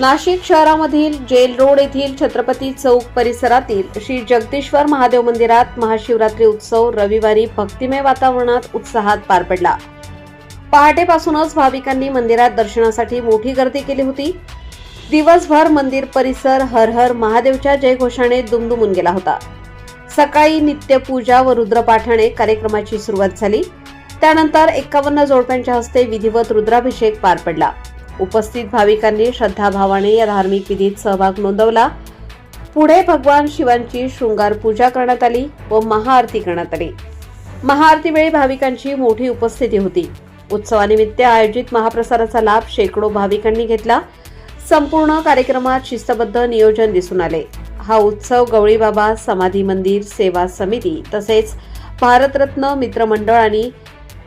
नाशिक शहरामधील gel road येथील छत्रपती चौक परिसरातील श्री जगदीश्वर महादेव मंदिरात महाशिवरात्री उत्सव रविवारी भक्तिमय वातावरणात उत्साहात पार पडला. पहाटेपासूनच भाविकांनी मंदिरात दर्शनासाठी मोठी गर्दी केली होती. दिवसभर मंदिर परिसर हर हर महादेवच्या जयघोषाने दुमदुमून गेला होता. सकाळी नित्यपूजा व रुद्रपाठाने कार्यक्रमाची सुरुवात झाली. त्यानंतर एकावन्न जोडप्यांच्या हस्ते विधिवत रुद्राभिषेक पार पडला. उपस्थित भाविकांनी श्रद्धाभावाने या धार्मिक विधीत सहभाग नोंदवला. पुढे भगवान शिवांची शृंगार पूजा करण्यात आली व महाआरती करण्यात आली. महाआरतीवेळी भाविकांची मोठी उपस्थिती होती. उत्सवानिमित्त आयोजित महाप्रसाराचा लाभ शेकडो भाविकांनी घेतला. संपूर्ण कार्यक्रमात शिस्तबद्ध नियोजन दिसून आले. हा उत्सव गवळीबाबा समाधी मंदिर सेवा समिती तसेच भारतरत्न मित्रमंडळ आणि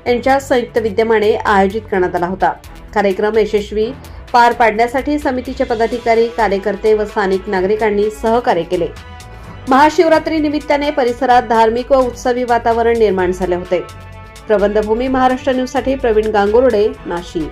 यांच्या संयुक्त विद्यमाने आयोजित करण्यात आला होता. कार्यक्रम यशस्वी पार पाडण्यासाठी समितीचे पदाधिकारी कार्यकर्ते व स्थानिक नागरिकांनी सहकार्य केले. महाशिवरात्री निमित्ताने परिसरात धार्मिक व उत्सवी वातावरण निर्माण झाले होते. प्रबंधभूमी महाराष्ट्र न्यूजसाठी प्रवीण गांगुर्डे नाशिक.